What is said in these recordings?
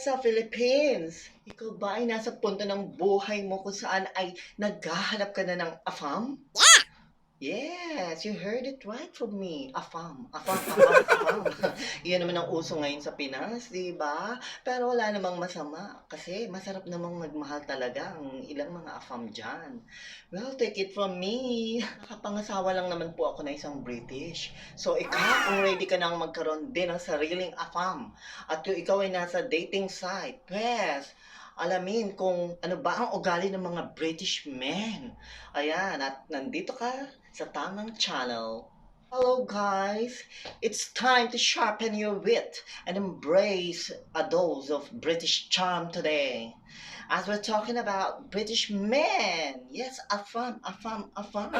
sa Philippines? Ikaw ba ay nasa punto ng buhay mo kung saan ay naghahanap ka na ng afam? Yeah! Yes, you heard it right from me. Afam, afam, afam, afam. Iyan naman ang uso ngayon sa Pinas, di ba? Pero wala namang masama kasi masarap namang magmahal talaga ang ilang mga afam dyan. Well, take it from me. Nakapangasawa lang naman po ako na isang British. So, ikaw, kung ready ka nang magkaroon din ng sariling afam, at kung ikaw ay nasa dating site, pwes, alamin kung ano ba ang ugali ng mga British men. Ayan, at nandito ka sa tamang channel. Hello guys, it's time to sharpen your wit and embrace a dose of British charm today. As we're talking about British men, yes, afam, afam, afam.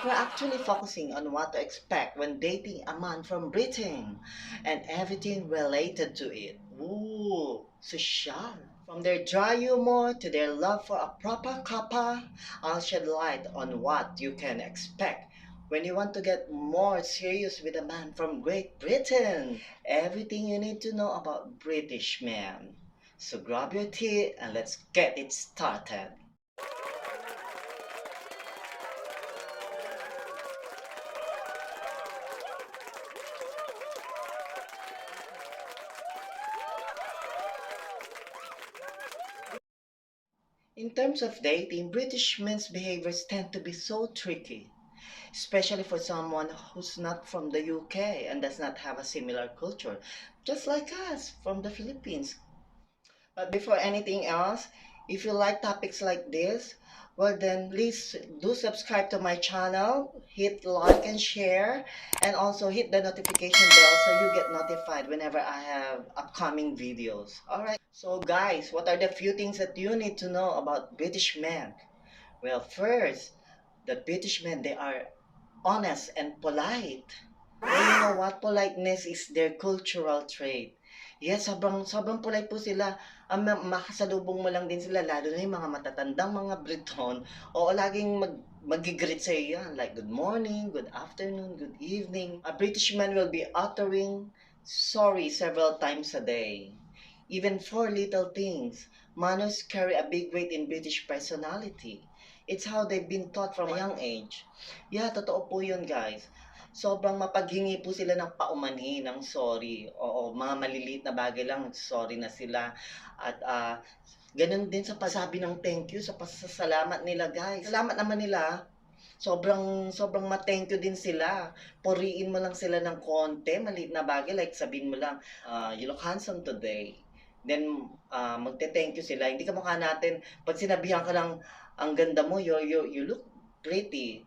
We're actually focusing on what to expect when dating a man from Britain and everything related to it. Ooh, social. From their dry humor to their love for a proper cuppa, I'll shed light on what you can expect when you want to get more serious with a man from Great Britain. Everything you need to know about British men. So grab your tea and let's get it started. In terms of dating, British men's behaviors tend to be so tricky, especially for someone who's not from the UK and does not have a similar culture, just like us from the Philippines. But before anything else, if you like topics like this, well then please do subscribe to my channel, hit like and share, and also hit the notification bell so you get notified whenever I have upcoming videos. Alright, so guys, what are the few things that you need to know about British men? Well, first, the British men, they are honest and polite. And you know what? Politeness is their cultural trait. Yes, sobrang, sobrang polite po sila. Ma- makasalubong mo lang din sila, lalo na yung mga matatandang mga Briton. O laging mag, mag-greet sa'yo yan. Like, good morning, good afternoon, good evening. A British man will be uttering sorry several times a day. Even for little things. Manners carry a big weight in British personality. It's how they've been taught from a young age. Yeah, totoo po yun, guys sobrang mapaghingi po sila ng paumanhin, ng sorry. Oo, mga maliliit na bagay lang, sorry na sila. At ah, ganun din sa pasabi ng thank you, sa pasasalamat nila, guys. Salamat naman nila. Sobrang, sobrang ma-thank you din sila. Puriin mo lang sila ng konti, maliit na bagay. Like sabihin mo lang, ah, you look handsome today. Then, ah, magte-thank you sila. Hindi ka mukha natin, pag sinabihan ka lang, ang ganda mo, you, you, you look pretty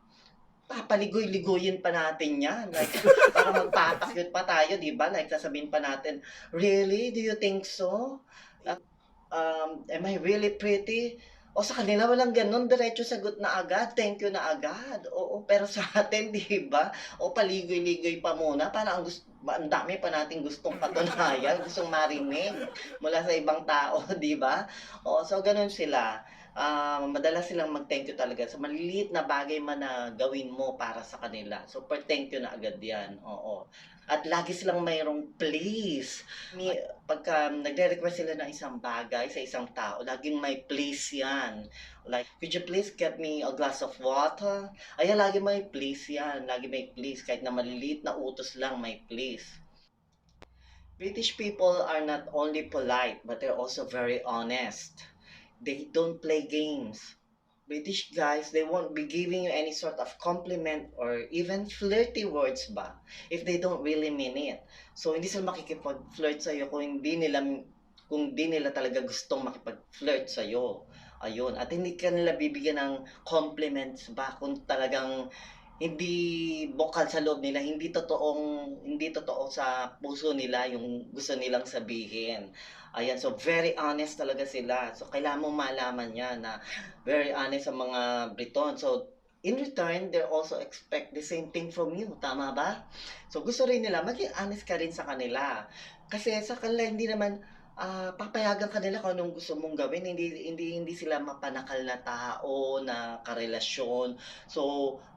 papaligoy-ligoyin pa natin yan. Like, para magpapakyut pa tayo, di ba? Like, sasabihin pa natin, really? Do you think so? Uh, um, am I really pretty? O sa kanila walang ganun, diretso sagot na agad, thank you na agad. Oo, pero sa atin, di ba? O paligoy-ligoy pa muna, para ang gusto, ang dami pa nating gustong patunayan, gustong marinig mula sa ibang tao, di ba? O, so ganun sila ah madalas silang mag-thank you talaga sa maliliit na bagay man na gawin mo para sa kanila. So, per thank you na agad yan. Oo. At lagi silang mayroong please. May, pagka nagre-request sila ng isang bagay sa isang tao, laging may please yan. Like, could you please get me a glass of water? Ayan, lagi may please yan. Lagi may please. Kahit na maliliit na utos lang, may please. British people are not only polite, but they're also very honest they don't play games. British guys, they won't be giving you any sort of compliment or even flirty words ba if they don't really mean it. So, hindi sila makikipag-flirt sa'yo kung hindi nila kung di nila talaga gustong makipag-flirt sa'yo. Ayun. At hindi ka nila bibigyan ng compliments ba kung talagang hindi bukal sa loob nila, hindi totoong hindi totoo sa puso nila yung gusto nilang sabihin. Ayan, so very honest talaga sila. So kailangan mo malaman yan na very honest sa mga Briton. So in return, they also expect the same thing from you. Tama ba? So gusto rin nila, maging honest ka rin sa kanila. Kasi sa kanila, hindi naman, ah, papayagan ka nila kung anong gusto mong gawin. Hindi hindi hindi sila mapanakal na tao na karelasyon. So,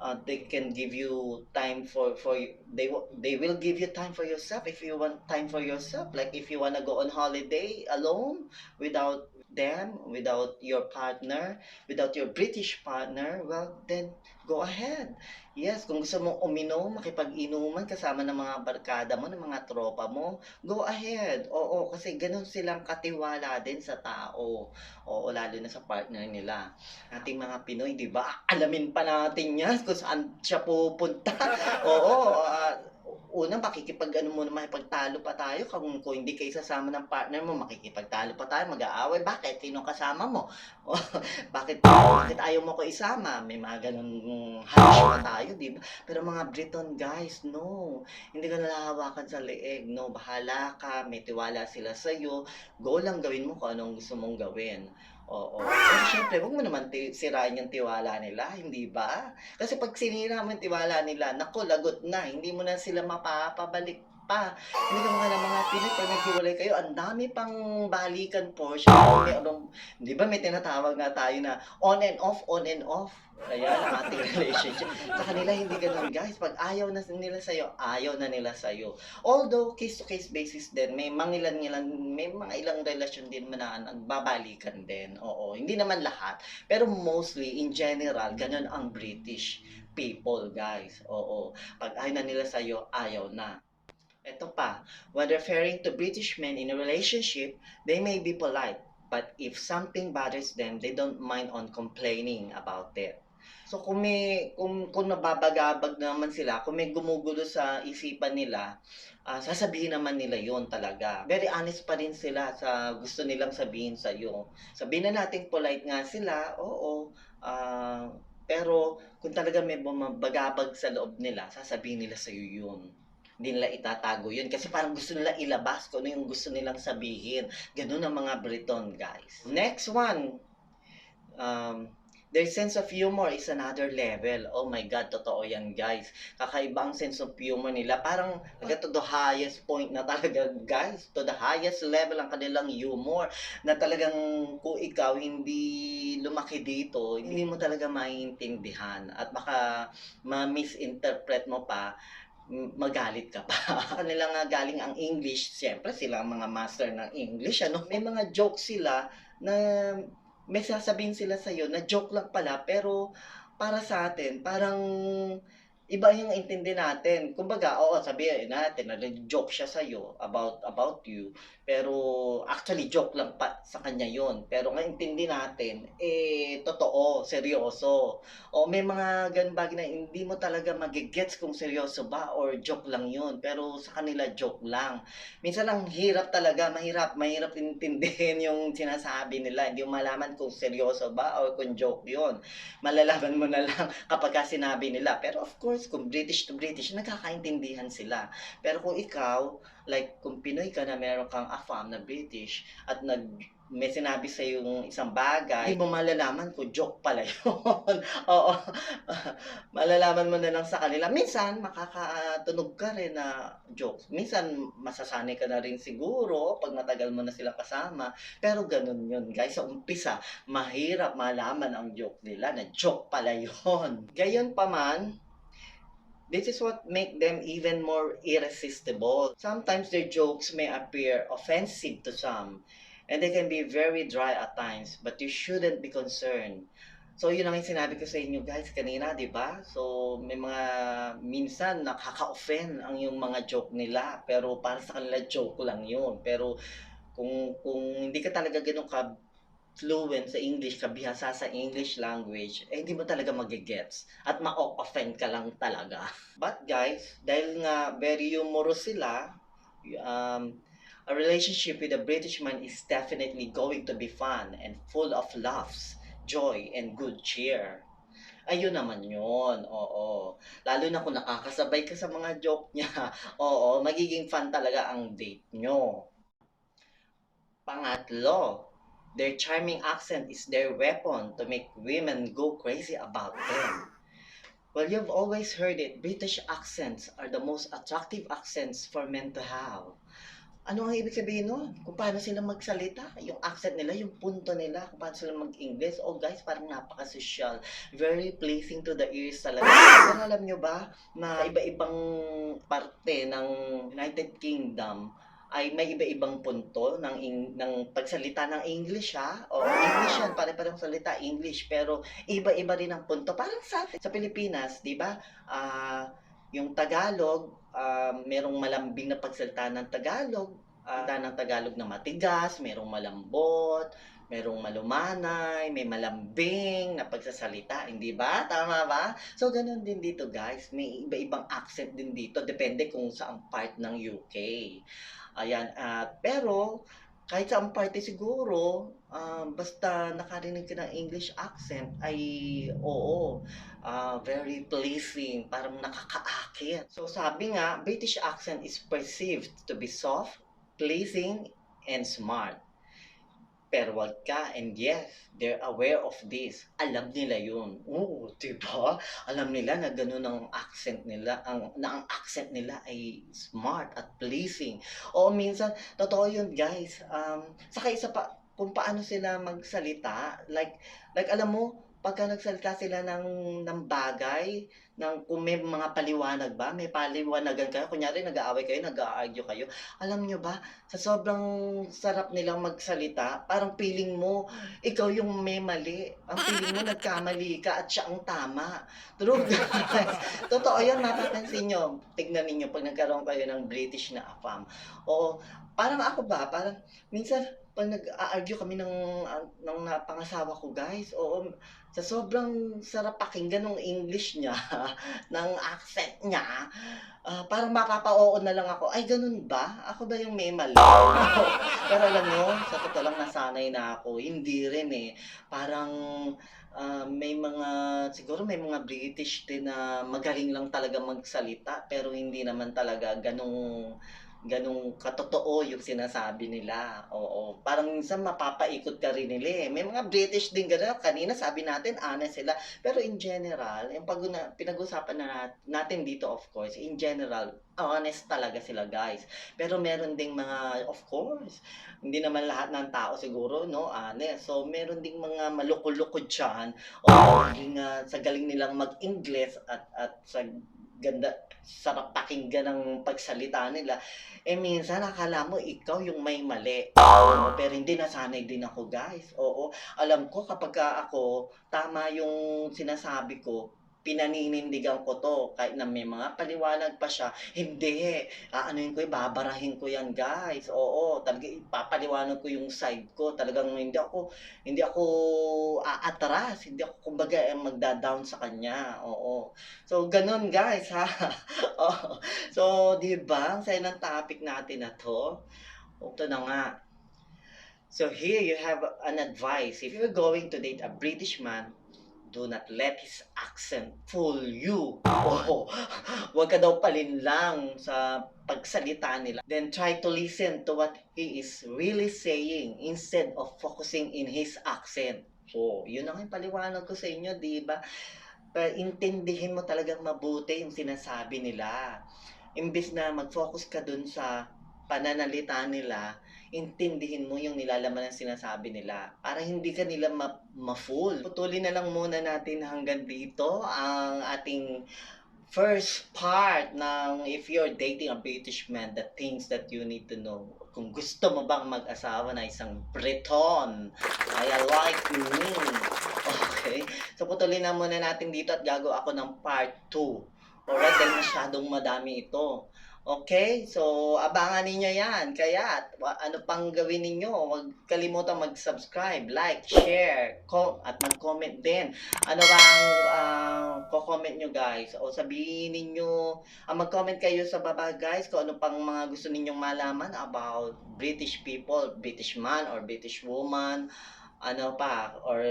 uh, they can give you time for for they they will give you time for yourself if you want time for yourself. Like if you wanna go on holiday alone without them, without your partner, without your British partner, well, then go ahead. Yes, kung gusto mong uminom, makipag-inuman kasama ng mga barkada mo, ng mga tropa mo, go ahead. Oo, kasi ganun silang katiwala din sa tao. Oo, lalo na sa partner nila. Ating mga Pinoy, di ba? Alamin pa natin yan kung saan siya pupunta. Oo, ah, unang makikipag ano mo naman pagtalo pa tayo. Kung, kung hindi kayo sasama ng partner mo makikipagtalo pa tayo mag-aaway. Bakit? Sino kasama mo? Bakit bakit ayaw mo ko isama? May mga ganun hash pa tayo di ba? Pero mga Briton guys no. Hindi ka nalahawakan sa leeg no. Bahala ka may tiwala sila sa iyo go lang gawin mo kung anong gusto mong gawin Oo. Pero syempre, huwag mo naman ti- sirain yung tiwala nila, hindi ba? Kasi pag sinira mo yung tiwala nila, naku, lagot na. Hindi mo na sila mapapabalik pa. Hindi ka mga ng mga Pinoy, pag naghiwalay kayo, ang dami pang balikan portion. May anong, di ba may tinatawag nga tayo na on and off, on and off. Ayan, ang ating relationship. Sa kanila, hindi ganun, guys. Pag ayaw na nila sa'yo, ayaw na nila sa'yo. Although, case-to-case basis din, may mga ilan, ilan, may mga ilang relasyon din na nagbabalikan din. Oo, hindi naman lahat. Pero mostly, in general, ganun ang British people, guys. Oo, pag ayaw na nila sa'yo, ayaw na. Ito pa, when referring to British men in a relationship, they may be polite, but if something bothers them, they don't mind on complaining about it. So kung may kung, kung nababagabag naman sila, kung may gumugulo sa isipan nila, ah, sasabihin naman nila yon talaga. Very honest pa rin sila sa gusto nilang sabihin sa iyo. Sabihin na natin polite nga sila, oo. ah, pero kung talaga may bumabagabag sa loob nila, sasabihin nila sa iyo yun hindi nila itatago yun kasi parang gusto nila ilabas kung ano yung gusto nilang sabihin. Ganun ang mga Briton, guys. Next one. Um, their sense of humor is another level. Oh my God, totoo yan, guys. Kakaiba ang sense of humor nila. Parang talaga to the highest point na talaga, guys. To the highest level ang kanilang humor. Na talagang kung ikaw hindi lumaki dito, hindi mo talaga maiintindihan. At baka ma-misinterpret mo pa magalit ka pa. Kanila nga galing ang English, siyempre sila ang mga master ng English, ano? May mga jokes sila na may sasabihin sila sa na joke lang pala, pero para sa atin, parang iba yung intindi natin. Kumbaga, oo, sabihin natin, na joke siya sa about about you, pero actually joke lang pa sa kanya yon Pero ang intindi natin, eh, totoo, seryoso. O may mga ganun bagay na hindi mo talaga magigets kung seryoso ba or joke lang yun. Pero sa kanila, joke lang. Minsan lang hirap talaga, mahirap, mahirap intindihin yung sinasabi nila. Hindi mo malaman kung seryoso ba or kung joke yun. Malalaman mo na lang kapag ka sinabi nila. Pero of course, kung British to British, nagkakaintindihan sila. Pero kung ikaw, like kung Pinoy ka na meron kang afam na British at nag may sinabi sa yung isang bagay, hindi mo malalaman kung joke pala yun. Oo. malalaman mo na lang sa kanila. Minsan, makakatunog ka rin na jokes. Minsan, masasanay ka na rin siguro pag matagal mo na sila kasama. Pero ganun yun, guys. Sa umpisa, mahirap malaman ang joke nila na joke pala yun. Gayon pa man, This is what make them even more irresistible. Sometimes their jokes may appear offensive to some, and they can be very dry at times, but you shouldn't be concerned. So, yun ang sinabi ko sa inyo guys kanina, di ba? So, may mga minsan nakaka-offend ang yung mga joke nila, pero para sa kanila joke lang yun. Pero kung kung hindi ka talaga ganun ka fluent sa English, kabihasa sa English language, eh hindi mo talaga magigets at ma-offend ka lang talaga. But guys, dahil nga very humorous sila, um, a relationship with a British man is definitely going to be fun and full of laughs, joy, and good cheer. Ayun naman yun, oo. Lalo na kung nakakasabay ka sa mga joke niya, oo, magiging fun talaga ang date nyo. Pangatlo, their charming accent is their weapon to make women go crazy about them. Well, you've always heard it, British accents are the most attractive accents for men to have. ano ang ibig sabihin nun? Kung paano sila magsalita, yung accent nila, yung punto nila, kung paano sila mag-English. Oh guys, parang napaka-social. Very pleasing to the ears talaga. Pero alam nyo ba, na iba-ibang parte ng United Kingdom, ay may iba-ibang punto ng ing- ng pagsalita ng English ha. O English yan, pare-parehong salita English, pero iba-iba rin ang punto. Parang sa atin, sa Pilipinas, 'di ba? Ah, yung Tagalog, ah, merong malambing na pagsalita ng Tagalog, ah, ng Tagalog na matigas, merong malambot, merong malumanay, may malambing na pagsasalita, hindi ba? Tama ba? So, ganun din dito, guys. May iba-ibang accent din dito. Depende kung saang part ng UK. Ayan. at pero, kahit saang parte siguro, ah, basta nakarinig ka ng English accent, ay oo, ah, very pleasing, parang nakakaakit. So, sabi nga, British accent is perceived to be soft, pleasing, and smart. Pero wag ka, and yes, they're aware of this. Alam nila yun. Oo, diba? Alam nila na ganun ang accent nila, ang, na ang accent nila ay smart at pleasing. O minsan, totoo yun guys. Um, saka isa pa, kung paano sila magsalita, like, like alam mo, pagka nagsalita sila ng, ng bagay, ng, kung may mga paliwanag ba, may paliwanagan kayo, kunyari nag-aaway kayo, nag-argue kayo, alam nyo ba, sa sobrang sarap nilang magsalita, parang feeling mo, ikaw yung may mali. Ang feeling mo, nagkamali ka at siya ang tama. True, guys. Totoo yan, mapapansin nyo. Tignan ninyo pag nagkaroon kayo ng British na afam. Oo, parang ako ba, parang, minsan, pag nag-argue kami ng, ng pangasawa ko, guys, oo, sa sobrang sarap pakinggan ng English niya, ng accent niya, ah, parang mapapa-oo na lang ako, ay ganun ba? Ako ba yung may mali? Pero alam nyo, sa totoo lang nasanay na ako, hindi rin eh. Parang ah, may mga, siguro may mga British din na magaling lang talaga magsalita, pero hindi naman talaga ganung ganung katotoo yung sinasabi nila. Oo. Parang minsan mapapaikot ka rin nila eh. May mga British din gano'n. Kanina sabi natin, honest sila. Pero in general, yung pag pinag-usapan na nat- natin dito of course, in general, honest talaga sila guys. Pero meron ding mga, of course, hindi naman lahat ng tao siguro, no, honest. So, meron ding mga maluko-luko dyan. O, yung, ah, sa galing nilang mag-English at, at sa ganda, sarap pakinggan ng pagsalita nila, eh minsan akala mo ikaw yung may mali. Oo, pero hindi nasanay din ako guys. Oo, alam ko kapag ka ako, tama yung sinasabi ko, pinaninindigan ko to. Kahit na may mga paliwanag pa siya hindi aanuin ko babarahin ko yan guys. Oo talaga ipapaliwanag ko yung side ko. Talagang hindi ako hindi ako aatras hindi ako kumbaga eh, magda-down sa kanya. Oo. So ganun guys ha? So di ba saya ng topic natin na to. Ito na nga. So here you have an advice. If you're going to date a British man, do not let his accent fool you. Oh, wag ka daw palinlang sa pagsalita nila. Then try to listen to what he is really saying instead of focusing in his accent. So, yun ang paliwanag ko sa inyo, di ba? Intindihin mo talagang mabuti yung sinasabi nila. Imbis na mag-focus ka dun sa pananalita nila, intindihin mo yung nilalaman ng sinasabi nila para hindi ka nila ma- ma-fool. Putulin na lang muna natin hanggang dito ang ating first part ng if you're dating a British man, the things that you need to know. Kung gusto mo bang mag-asawa na isang Breton, I like me. Okay? So putulin na muna natin dito at gagawa ako ng part 2. Alright, dahil masyadong madami ito. Okay? So, abangan ninyo yan. Kaya, ano pang gawin ninyo? Huwag kalimutan mag-subscribe, like, share, com- at mag-comment din. Ano ba ang ah, ko-comment nyo guys? O sabihin ninyo, ah, mag-comment kayo sa baba guys kung ano pang mga gusto ninyong malaman about British people, British man or British woman ano pa, or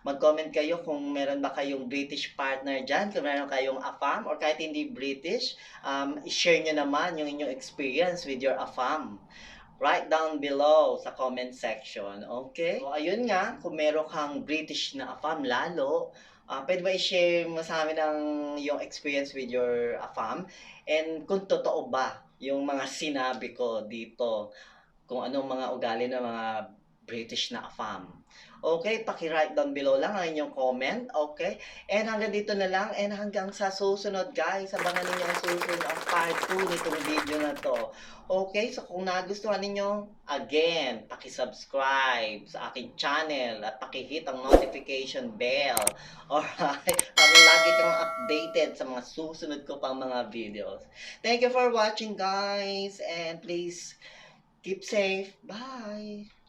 mag-comment kayo kung meron ba kayong British partner dyan, kung meron kayong AFAM, or kahit hindi British, um, i-share nyo naman yung inyong experience with your AFAM. Write down below sa comment section, okay? So, ayun nga, kung meron kang British na AFAM lalo, ah pwede ba i-share mo sa amin ang yung experience with your AFAM? And kung totoo ba yung mga sinabi ko dito kung anong mga ugali ng mga British na afam. Okay, paki-write down below lang ang inyong comment, okay? And hanggang dito na lang, and hanggang sa susunod guys, abangan ninyo ang susunod ang part 2 nitong video na to. Okay, so kung nagustuhan ninyo, again, paki-subscribe sa aking channel at paki-hit ang notification bell. Alright, para lagi kang updated sa mga susunod ko pang mga videos. Thank you for watching guys, and please keep safe. Bye!